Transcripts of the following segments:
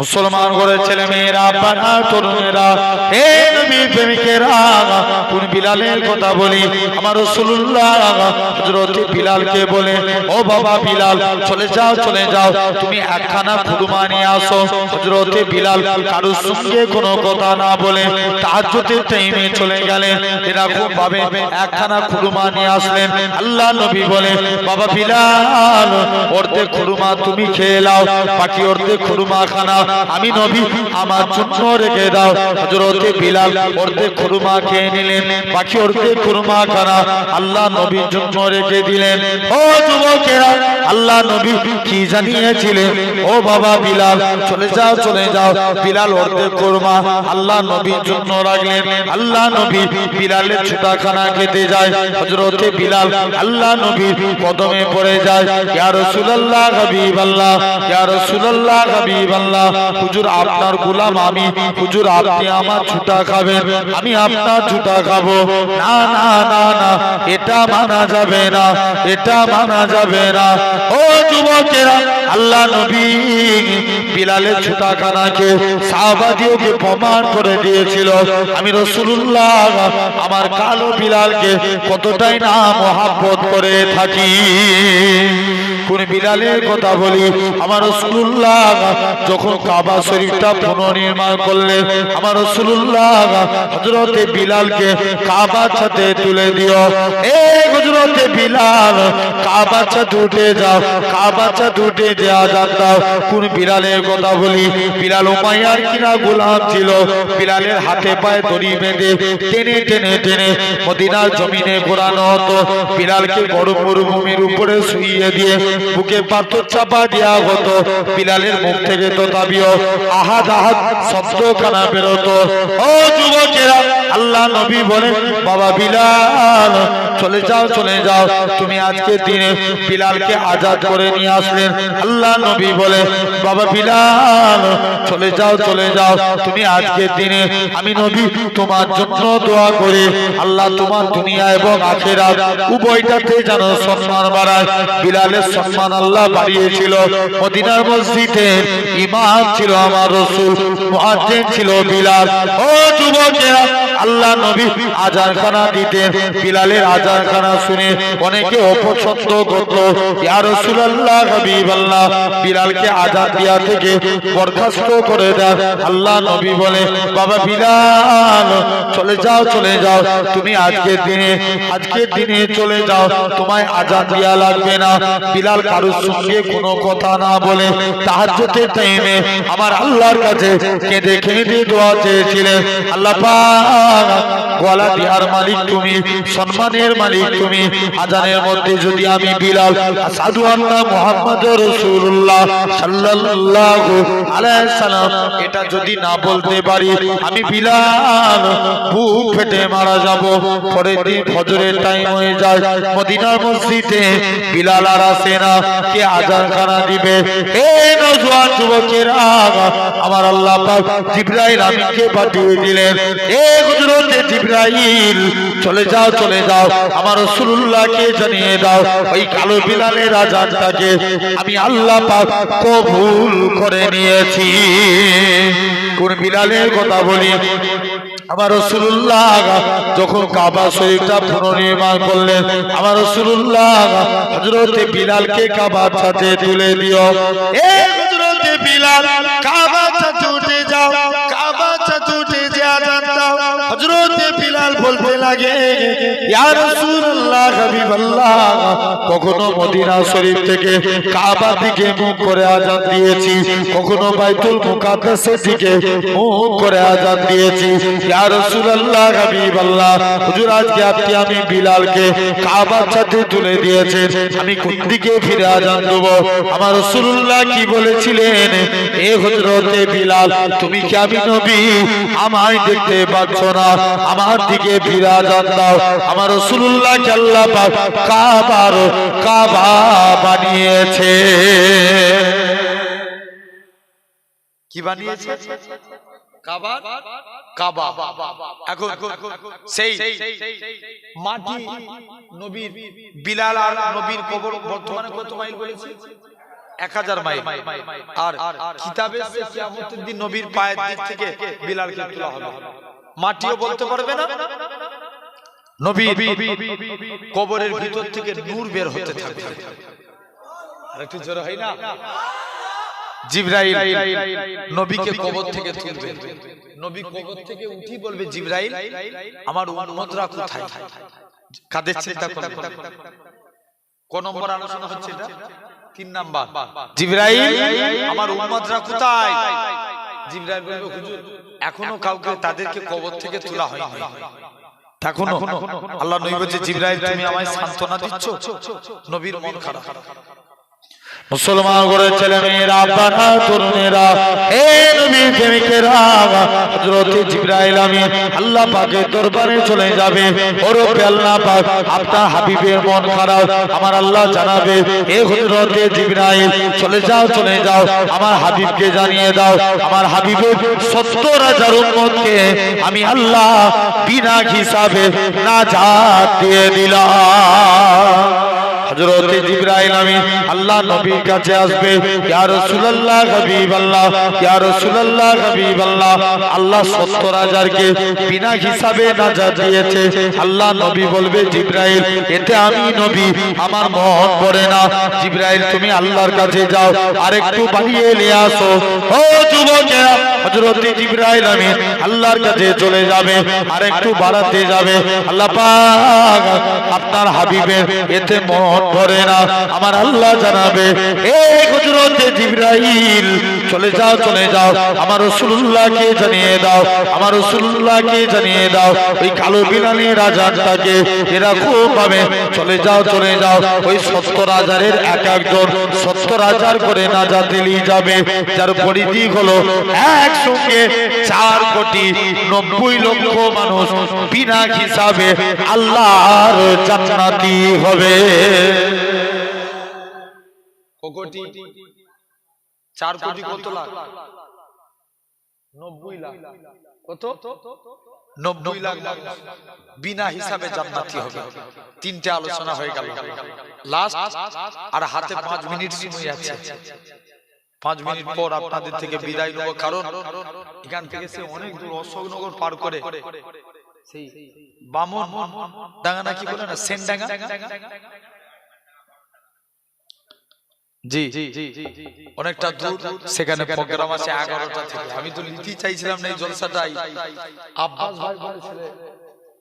মুসলমান করে ছেলে মেয়েরা পাড়া তরুণেরা হে নবী প্রেমিকেরা, কোন বিলালের কথা বলি? আমার রাসূলুল্লাহ হযরত বিলালকে বলে, ও বাবা বিলাল, চলে যাও চলে যাও। তুমি একখানা খুরমা নিয়ে আসো। হযরত বিলাল কারোর সঙ্গে কোনো কথা না বলে তাহাজ্জুদের টাইমে চলে গেলেন। এরকম ভাবে একখানা খুরমা নিয়ে আসলেন। আল্লাহ নবী বলে, বাবা বিলাল, অর্ধেক খুরমা তুমি খেয়ে নাও, বাকি অর্ধেক খুরমা খানা আমি নবী, আমার জন্য রেখে দাও। হযরতে বিলাল অর্ধেক খুরমা খেয়ে নিলেন, বাকি অর্ধেক খুরমা খানা আল্লাহ নবীর জন্য রেখে দিলেন। ও যুবকেরা, আল্লাহ নবী কি জানিয়েছিলেন? ও বাবা বিলাল, চলে যাও চলে যাও। বিলাল অর্ধেক খুরমা আল্লাহ নবীর জন্য রাখলেন। আল্লাহ নবী বিলালের ছুটাখানা খেতে যায়। হযরতে বিলাল আল্লাহ নবীর কদমে পড়ে যায়। ইয়া রাসূলুল্লাহ হাবিবাল্লাহ, ইয়া রাসূলুল্লাহ হাবিবাল্লাহ। হুজুর, আপনার গোলাম আমি। হুজুর, আপনি আমার ছুটা খাবেন। আমি আপনার ছুটা খাব। না না না না, এটা মানা যাবে না, এটা মানা যাবে না। ও যুবকেরা, আল্লাহ নবী বিলালের ছুটা খানাকে সাহাবাদিওকে প্রমাণ করে দিয়েছিল। আমি রসুল্লাহ আমার কালো বিলালকে কতটাই না মহাব্বত করে থাকি। কোন বিলালের কথা বলি, আমার রসুল্লাহ যখন কাবা শরীফটা পুনর্নির্মাণ করলেন, আমার রসুল্লাহ হজরতে বিলালকে কাবার সাথে তুলে দিও। এ হজরতে বিলাল সাথে উঠে যাও সাথে উঠে কোন বিলালের কথা বলি, বিলাল উমাইয়ার কিনা গোলাম ছিল। বিলালের হাতে পায়ে দড়ি বেঁধে টেনে টেনে টেনে মদিনার জমিনে ঘোরানো হতো। বিলালকে বড় মরুভূমির উপরে শুইয়ে দিয়ে বুকে পাথর চাপা দেওয়া হতো বিলালের মুখ থেকে তো দাবিও আহাদ আহাদ শব্দ কানা বেরোতো। ও যুবকেরা আল্লাহ নবী বলেন, বাবা বিলাল, চলে যাও চলে যাও। তুমি আজকে দিনে বিলালকে আজাদ করে নিয়ে আসলেন। আল্লাহ নবী বলে, বাবা বিলাল, চলে যাও চলে যাও। তুমি আজকে দিনে আমি নবী, তোমার জন্য দোয়া করি। আল্লাহ তোমার দুনিয়া এবং আখেরা উভয়টাতে যেন সম্মান বাড়ায়। বিলালের সম্মান আল্লাহ বাড়িয়েছিল। মদিনার মসজিদে ইমাম ছিল আমার রসুল মুআজ্জিন ছিল বিলাল। ও যুবকেরা আল্লাহ নবী আজান খানা দিতেন, বিলালের আজান খানা শুনে অনেকে অপছন্দ করত ইয়া রাসূলুল্লাহ, হাবিবাল্লাহ, বিলালকে আজান দিয়া থেকে বরখাস্ত করে দেন। আল্লাহ নবী বলে, বাবা বিলাল, চলে যাও চলে যাও। তুমি আজকের দিনে আজকের দিনে চলে যাও। তোমায় আজান দিয়া লাগবে না। বিলাল কারোর সঙ্গে কোনো কথা না বলে তাহাজ্জুদের টাইমে আমার আল্লাহর কাছে কেঁদে কেঁদে দোয়া চেয়েছিলেন। আল্লাহ পাক গলা দেওয়ার মালিক তুমি, সম্মানের মালিক তুমি। আজানের মধ্যে যদি আমি বিলাল সাধু আল্লাহ মোহাম্মদ রসুল্লাহ সাল্লাল্লাহু আলাইহি এটা যদি না বলতে পারি, আমি বিলাল, বুক ফেটে মারা যাব। পরের দিন ফজরের টাইম হয়ে যায়, মদিনার মসজিদে বিলাল আর আসে না। কে আজান খানা দিবে? হে নজওয়ান যুবকেরা, আমার আল্লাহ পাক জিবরাইল আমিনকে পাঠিয়ে দিলেন। এ হযরতে জিবরাইল, চলে যাও চলে যাও, আমার রাসূলুল্লাহকে জানিয়ে দাও, ওই কালো বিলালের আজানটাকে আমি আল্লাহ পাক কবুল করে নিয়েছি। কোন বিলালের কথা বলি? আমার রসুল্লাহ যখন কাবা শরীফটা পুনর্নির্মাণ করলেন, আমার রসুল্লাহ হজরতে বিলালকে কাবার সাথে তুলে দিও। এ হজরতে বিলাল, কাবার সাথে উঠে যাও। বলতে লাগে কখনো মদিনা শরীফ থেকে কাবা দিকে মুখ করে আজান দিয়েছি, কখনো বাইতুল মুকাদ্দাসের দিকে মুখ করে আজান দিয়েছি হুজুর, আজকে আপনি, আমি বিলালকে কাবার সাথে তুলে আমি কোন দিকে ফিরে দেব? আমার রাসূলুল্লাহ কি বলেছিলেন? এ হযরতে বিলাল, তুমি কি আমি নবী? আমায় দেখতে পাচ্ছ না, আমার দিকে ফিরে আজান দাও আমার রাসূলুল্লাহ আল্লাহ পাক কাবার কাবা বানিয়েছে কি বানিয়েছে কাবা কাবা এখন সেই মাটি নবীর বিলাল আর নবীর কবর বর্তমানে কত মাইল বলেছে এক হাজার মাইল আর কিতাবে কিয়ামতের দিন নবীর পায়ের দিক থেকে বিলালকে তোলা হবে মাটিও বলতে পারবে না নবী কবরের ভিতর থেকে নূর বের হতে থাকবে। আর জোরে হয় না? জিব্রাইল নবীকে কবর থেকে তুলবে। নবী কবর থেকে উঠি বলবে জিব্রাইল আমার উম্মতরা কোথায়? কাদের চিন্তা করবে? কোন নম্বর আলোচনা হচ্ছে এটা? তিন নাম্বার। জিব্রাইল আমার উম্মতরা কোথায়? জিব্রাইল বলবে হুজুর এখনও কাউকে তাদেরকে কবর থেকে তোলা হয়নি। এখনও আল্লাহ নবী বলছে জিব্রাইল তুমি আমায় সান্ত্বনা দিচ্ছ? নবীর মন খারাপ। মুসলমান করে ছেলে মেয়েরা বানা তরুণেরা হে নবী প্রেমিকেরা হযরত জিবরাইল আমি আল্লাহ পাকের দরবারে চলে যাবে। ওরফে আল্লাহ পাক, আপনার হাবিবের মন খারাপ, আমার আল্লাহ জানাবে, হে হযরত জিবরাইল, চলে যাও চলে যাও, আমার হাবিবকে জানিয়ে দাও, আমার হাবিবের সত্তর হাজার উম্মতকে আমি আল্লাহ বিনা হিসাবে নাজাত দিয়ে দিলাম। হযরত জিবরাইল আমি আল্লাহ নবীর কাছে আসবে। ইয়া রাসূলুল্লাহ, হাবিবাল্লাহ, ইয়া রাসূলুল্লাহ, হাবিবাল্লাহ। আল্লাহ 70 হাজারকে বিনা হিসাবে নাজাত দিয়েছে। আল্লাহ নবী বলবে, জিবরাইল, এতে আমি নবী, আমার মন পড়ে না। জিবরাইল, তুমি আল্লাহর কাছে যাও, আরেকটু বাড়িয়ে নিয়ে আসো। ও যুবকেরা হযরত জিবরাইল আমি আল্লাহর কাছে চলে যাবে, আরেকটু বাড়াতে যাবে। আল্লাহ পাক আপনার হাবিবের এতে মন না। আমার আল্লাহ জানাবে এ হযরত জিবরাইল চলে যাও চলে যাও। আমার রাসূলুল্লাহকে জানিয়ে দাও, আমার রাসূলুল্লাহকে জানিয়ে দাও। ওই কালো বিলানি রাজাটাকে এরকম ভাবে চলে যাও চলে যাও। ওই সত্তর হাজারের এক একজন সত্তর হাজার করে নাজাত দিলি যাবে, যার পরিধি হলো একসঙ্গে চার কোটি নব্বই লক্ষ মানুষ। বিনা হিসাবে আল্লাহর জান্নাতি হবে। কোটি চার কোটি কত লাখ? নব্বই লাখ। কত? নব্বই লাখ বিনা হিসাবে জান্নাতি হবে? তিনটে আলোচনা হয়ে গেল। লাস্ট। আর হাতে পাঁচ মিনিট সময় আছে। পাঁচ মিনিট পর আপনাদের থেকে বিদায় নেব। কারণ এখান থেকে সে অনেক দূর অশোকনগর পার করে। সেই বামন ডাঙ্গা না কি বলে না? সেন ডাঙ্গা জি। অনেকটা দূর সেখানে প্রোগ্রাম আছে এগারোটা থেকে। আমি তো নিতে চাইছিলাম না এই জলসাটাই। আব্বাস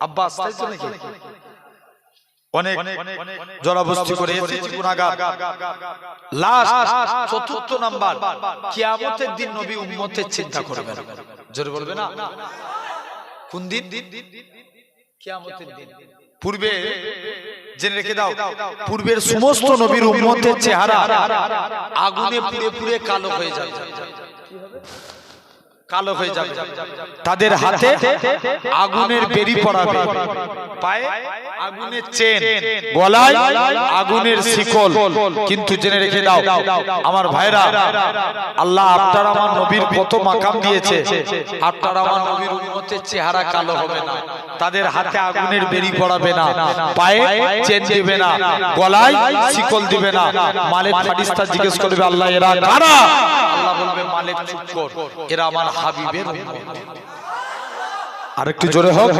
আব্বাস তাই তো নাকি? অনেক জলাবস্তি করে এসেছি গুনাহগার লাস্ট চতুর্থ নাম্বার। কিয়ামতের দিন নবী উম্মতের চিন্তা করবেন। জোরে বলবে না? কোন দিন কিয়ামতের দিন। পূর্বে জেনে রেখে দাও পূর্বের সমস্ত নবীর উম্মতের চেহারা আগুনে পুড়ে পুড়ে কালো হয়ে যাবে। কালো হয়ে যাবে। তাদের হাতে আগুনের বেরি পড়াবে। পায়ে আগুনের চেন। গলায় আগুনের শিকল। কিন্তু জেনে রেখে দাও আমার ভাইরা আল্লাহ আপনার আমার নবীর কত মাকাম দিয়েছে। আপনার আমার নবীর উম্মতের চেহারা কালো হবে না। তাদের হাতে আগুনের বেরি পড়াবে না। পায়ে চেন দিবে না। গলায় শিকল দিবে না। মালিক ফারিস্তা জিজ্ঞেস করবে আল্লাহ এরা কারা? আল্লাহ বলবে মালিক চুপ কর এরা আমার হাবিবের উম্মত। আরেকটু জোরে হোক।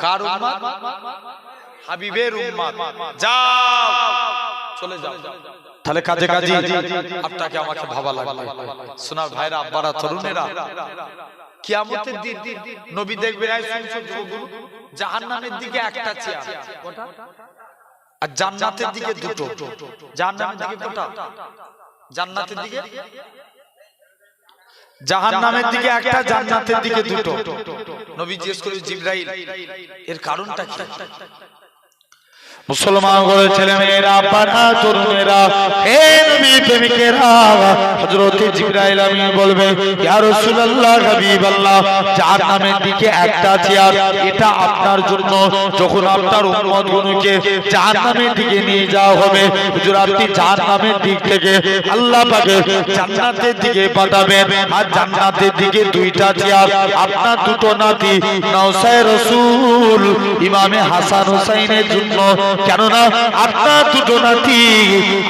কার উম্মত? হাবিবের উম্মত। যাও। চলে যাও। তাহলে কাজে কাজে। আপনাকে আমাকে ভাবা লাগবে। সোনার ভাইরা আব্বারা তরুণেরা কিয়ামতের দিন নবী জাহান্নামের দিকে একটা চেয়ার। আর জান্নাতের দিকে দুটো। জাহান্নামের দিকে কোটা? জান্নাতের দিকে জাহান্নামের দিকে একটা জান্নাতের দিকে দুটো। নবী জিজ্ঞেস করে জিব্রাইল এর কারণটা কি? মুসলমান করে ছেলে মেয়েরা পাঠা তরুণেরা, হে নবী প্রেমিকেরা, হযরত জিবরাইল আমিন বলবে, ইয়া রাসূলুল্লাহ, হাবিবাল্লাহ, জাহান্নামের দিকে একটা চেয়ার, এটা আপনার জন্য। যখন আপনার উম্মত উম্মতগুলোকে জাহান্নামের দিকে নিয়ে যাওয়া হবে, হুজুর, আপনি জাহান্নামের দিক থেকে আল্লাহ পাকে জান্নাতের দিকে পাঠাবেন। আর জান্নাতের দিকে দুইটা চেয়ার, আপনার দুটো নাতি নওসায় রাসূল, ইমামে হাসান হুসাইনের জন্য। কেননা আপনার দুটো নাতি,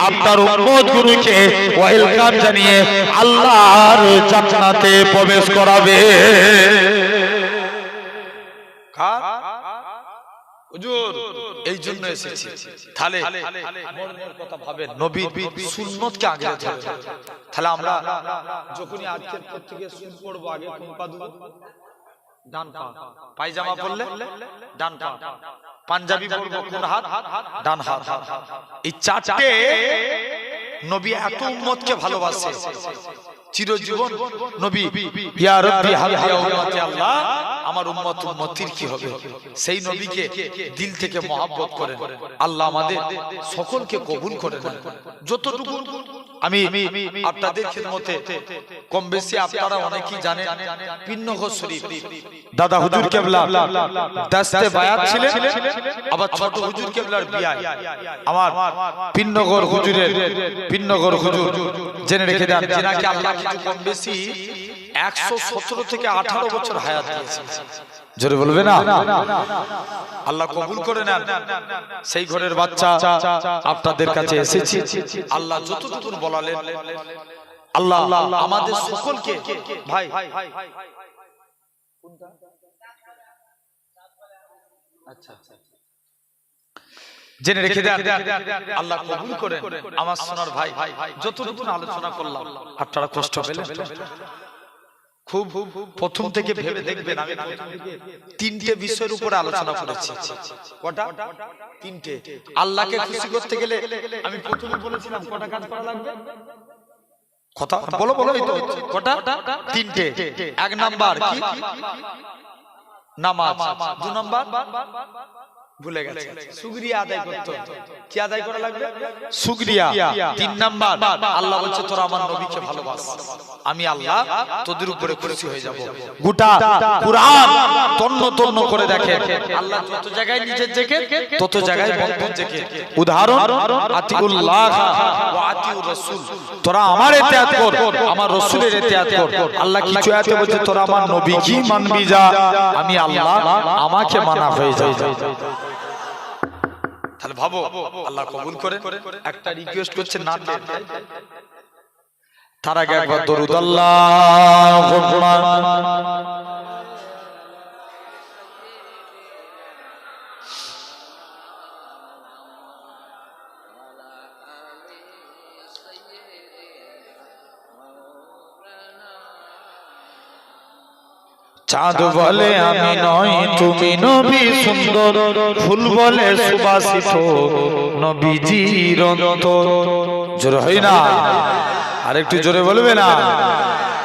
আপনার উম্মত গুরুকে ওয়েলকাম জানিয়ে আল্লাহর জান্নাতে প্রবেশ করাবে। এই জন্য এসেছি। আমরা যখনই আজকের থেকে সুন পড়ব আগে? ডান পা পায়জামা পরলে ডান পা পাঞ্জাবি পরবো কোন হাত? ডান হাত? এই চারটে নবী এত উম্মতকে ভালোবাসে। চিরজীবন নবী ইয়া রব্বি হাবিয়া উম্মতি আল্লাহ আমার উম্মত উম্মতির কি হবে? সেই নবীকে দিল থেকে মহাব্বত করেন। আল্লাহ আমাদের সকলকে কবুল করে নেন। যতটুকু আমি আপনাদের খিদমতে কম বেশি আপনারা অনেকেই জানেন পিন্নগর শরীফ। দাদা হুজুর কেবলা দাস্তে বায়াত ছিলেন আবার ছোট হুজুর কেবলার বিয়ায়। আমার পিন্নগর হুজুরের পিন্নগর হুজুর জেনে রেখে দেন যেনাকে আল্লাহ কিছু কম বেশি একশো সতেরো থেকে আঠারো বছর হায়াত দিয়েছে জোরে বলবে না? আল্লাহ কবুল করে নেন। সেই ঘরের বাচ্চা আপনাদের কাছে এসেছি। আল্লাহ যতটুকু বলালেন। আল্লাহ আমাদের সকলকে ভাই জেনে রেখে দেন আল্লাহ কবুল করেন আমার সোনার ভাই যতটুকু আলোচনা করলাম আপনারা কষ্ট পেলেন। খুব প্রথম থেকে ভেবে দেখবেন আমি তিনটে বিষয়ের উপর আলোচনা করেছি। কটা? তিনটে। আল্লাহকে খুশি করতে গেলে আমি প্রথমে বলেছিলাম কটা কাজ করা লাগবে? কথা? বলো বলো এই তো। কটা? তিনটে। এক নাম্বার কি? নামাজ। দু নাম্বার? ভুলে গেছে। সুগরিয়া আদায় করতে হতো। কি আদায় করা লাগবে? সুগরিয়া তিন নাম্বার আল্লাহ বলছে তোরা আমার নবীকে ভালোবাস। আমি আল্লাহ তোদের উপরে খুশি হয়ে যাব। গোটা কুরআন তন্ন তন্ন করে দেখে। আল্লাহ যত জায়গায় নিজের জেকে তত জায়গায় বন্ধুর জেকে উদাহরণ আতিউল্লাহ ওয়া আতিউর রাসূল তোরা আমার ইতিহাদ কর আমার রাসূলের ইতিহাদ কর। আল্লাহ কিছু আয়াতে বলছে তোরা আমার নবী কি মানবি যা। আমি আল্লাহ আমাকে মানা হয়ে যায় তাহলে ভাবো আল্লাহ কবুল করে একটা রিকোয়েস্ট করছে না তার আগে একবার দরুদ আল্লাহ চাঁদ বলে আমি নই তুমি নবী সুন্দর। ফুল বলে সুবাসিত নবীজির অন্তর। জোরে হয় না? আরেকটু জোরে বলবে না?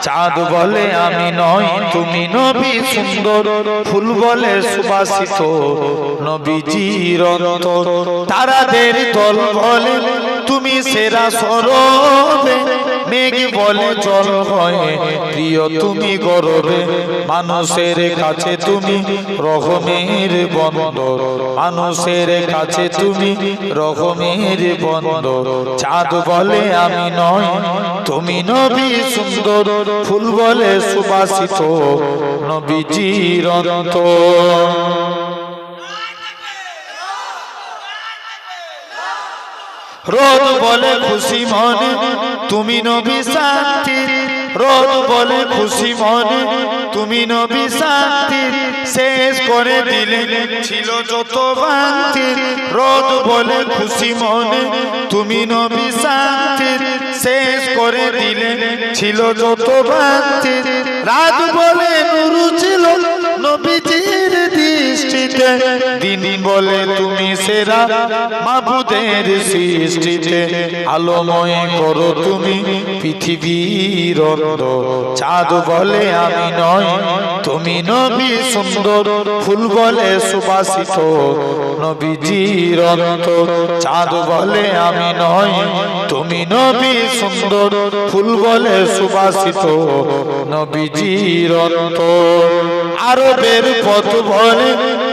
চাঁদ বলে আমি নই তুমি নবী সুন্দর। ফুল বলে সুবাসিত নবীজির অন্তর। তারাদের দল বলে তুমি সেরা সরবে মেঘ বলে জল হয় প্রিয় তুমি গরবে, মানুষের কাছে তুমি রহমের বন্দর। মানুষের কাছে তুমি রহমের বন্দর। চাঁদ বলে আমি নয়, তুমি নবী সুন্দর। ফুল বলে সুবাসিত নবীজির অন্তর। রোদ বলে খুশি মনে, তুমি নবী শান্তি। রোদ বলে খুশি মনে, তুমি নবী শান্তি। শেষ করে দিলে ছিল যত বান্তি রোদ বলে খুশি মনে, তুমি নবী শান্তি। শেষ করে দিলে ছিল যত বান্তি রাত বলে তুমি সেরা মাবুদের সৃষ্টিতে আলোময় করো তুমি পৃথিবীর চাঁদ বলে আমি নয়, তুমি নবী সুন্দর, ফুল বলে সুবাসিত, নবীজির অন্ত। চাঁদ বলে আমি নয়, তুমি নবী সুন্দর, ফুল বলে সুবাসিত, নবীজির অন্ত। আরবের পথ বলে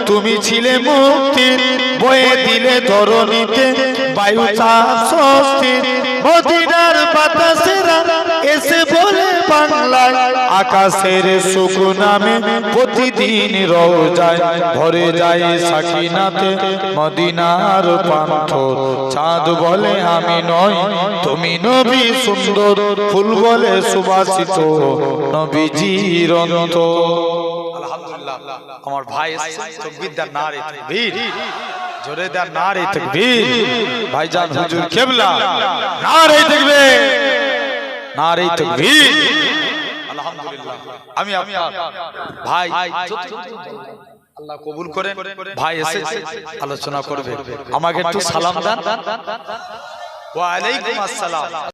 তুমি ছিলে মুক্তির বয়ে দিলে ধরণীতে বায়ু স্বস্তির মদিনার এসে বলে বাংলায়, আকাশের সুখ নামে প্রতিদিন রোজায় ভরে যায় সাকিনাতে মদিনার পান্থ চাঁদ বলে, আমি নই, তুমি নবী সুন্দর, ফুল বলে সুবাসিত নবীজির অন্ত আলহামদুলিল্লাহ। আমার ভাই তকবীর নারে তাকবীর। জোরে দেন নারে তাকবীর। ভাইজান হুজুর কেবলা। নারে তাকবীর। নারে তাকবীর। আলহামদুলিল্লাহ। আমি ভাই আল্লাহ কবুল করেন। ভাই এসেছে, আলোচনা করবে। আমাকে একটু সালাম দেন। ওয়া আলাইকুম আসসালাম।